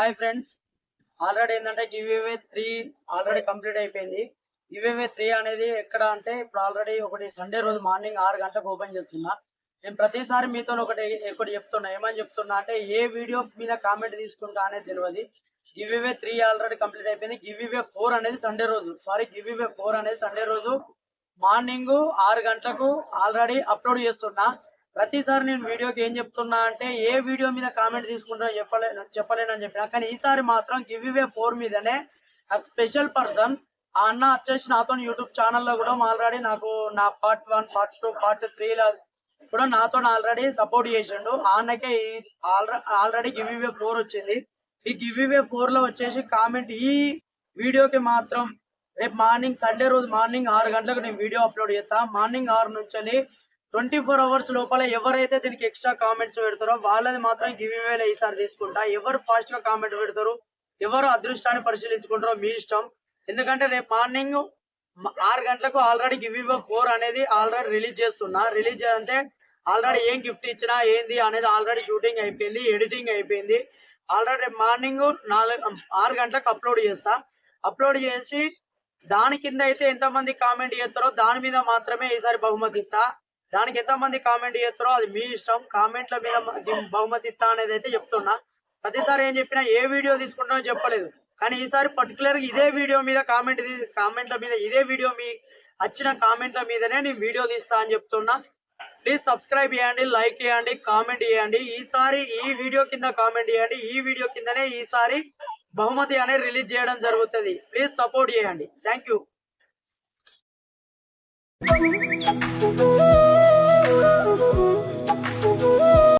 Hi friends. Already ఏంటంటే giveaway three already complete అయిపోయింది. Giveaway three అనేది ఎక్కడ అంటే ఇప్పుడు ఆల్రెడీ ఒకటి సండే రోజు మార్నింగ్ ఆరు గంటలకు ఓపెన్ చేస్తున్నా. నేను ప్రతిసారి మీతో ఒకటి ఒకటి చెప్తున్నా. ఏమని చెప్తున్నా అంటే ఏ వీడియో మీద కామెంట్ తీసుకుంటా అనేది తెలియదు. గివ్వే త్రీ ఆల్రెడీ కంప్లీట్ అయిపోయింది. గివ్వే ఫోర్ అనేది సండే రోజు. సారీ గివ్వే ఫోర్ అనేది సండే రోజు మార్నింగ్ ఆరు గంటలకు ఆల్రెడీ అప్లోడ్ చేస్తున్నా. ప్రతిసారి నేను వీడియోకి ఏం చెప్తున్నా అంటే ఏ వీడియో మీద కామెంట్ తీసుకుంటున్నా చెప్పలే చెప్పలేనని చెప్పిన కానీ ఈసారి మాత్రం గివ్ ఇవే ఫోర్ మీదనే ఆ స్పెషల్ పర్సన్ ఆ అన్న వచ్చేసి నాతో యూట్యూబ్ ఛానల్లో కూడా ఆల్రెడీ నాకు నా part one part two part త్రీలో కూడా నాతో ఆల్రెడీ సపోర్ట్ చేసిండు. ఆ అన్నకే ఆల్రెడీ గివ్ ఇవే ఫోర్ వచ్చింది. ఈ గివ్ ఇవే ఫోర్లో వచ్చేసి కామెంట్ ఈ వీడియోకి మాత్రం రేపు మార్నింగ్ సండే రోజు మార్నింగ్ ఆరు గంటలకు నేను వీడియో అప్లోడ్ చేస్తా. మార్నింగ్ ఆరు నుంచి ట్వంటీ ఫోర్ అవర్స్ లోపల ఎవరైతే దీనికి ఎక్స్ట్రా కామెంట్స్ పెడతారో వాళ్ళది మాత్రం గివ్ ఇవేలో ఈసారి తీసుకుంటా. ఎవరు ఫాస్ట్గా కామెంట్ పెడతారు ఎవరు అదృష్టాన్ని పరిశీలించుకుంటారో మీ ఇష్టం. ఎందుకంటే రేపు మార్నింగ్ ఆరు గంటలకు ఆల్రెడీ గివ్ ఫోర్ అనేది ఆల్రెడీ రిలీజ్ చేస్తున్నా. రిలీజ్ అంటే ఆల్రెడీ ఏం గిఫ్ట్ ఇచ్చినా ఏంది అనేది ఆల్రెడీ షూటింగ్ అయిపోయింది ఎడిటింగ్ అయిపోయింది. ఆల్రెడీ రేపు మార్నింగ్ నాలుగు ఆరు గంటలకు అప్లోడ్ చేస్తా. అప్లోడ్ చేసి దాని కింద అయితే ఎంత మంది కామెంట్ చేస్తారో దాని మీద మాత్రమే ఈసారి బహుమతి ఇస్తా. దానికి ఎంత మంది కామెంట్ చేస్తారో అది మీ ఇష్టం. కామెంట్ల మీద బహుమతి ఇస్తా అనేది అయితే చెప్తున్నా. ప్రతిసారి ఏం చెప్పినా ఏ వీడియో తీసుకుంటామో చెప్పలేదు. కానీ ఈసారి పర్టికులర్ ఇదే వీడియో మీద కామెంట్ కామెంట్ల మీద ఇదే వీడియో మీ వచ్చిన కామెంట్ల మీదనే నేను వీడియో తీస్తా అని చెప్తున్నా. ప్లీజ్ సబ్స్క్రైబ్ చేయండి లైక్ చేయండి కామెంట్ చేయండి. ఈసారి ఈ వీడియో కింద కామెంట్ చేయండి. ఈ వీడియో కిందనే ఈసారి బహుమతి అనేది రిలీజ్ చేయడం జరుగుతుంది. ప్లీజ్ సపోర్ట్ చేయండి. Thank you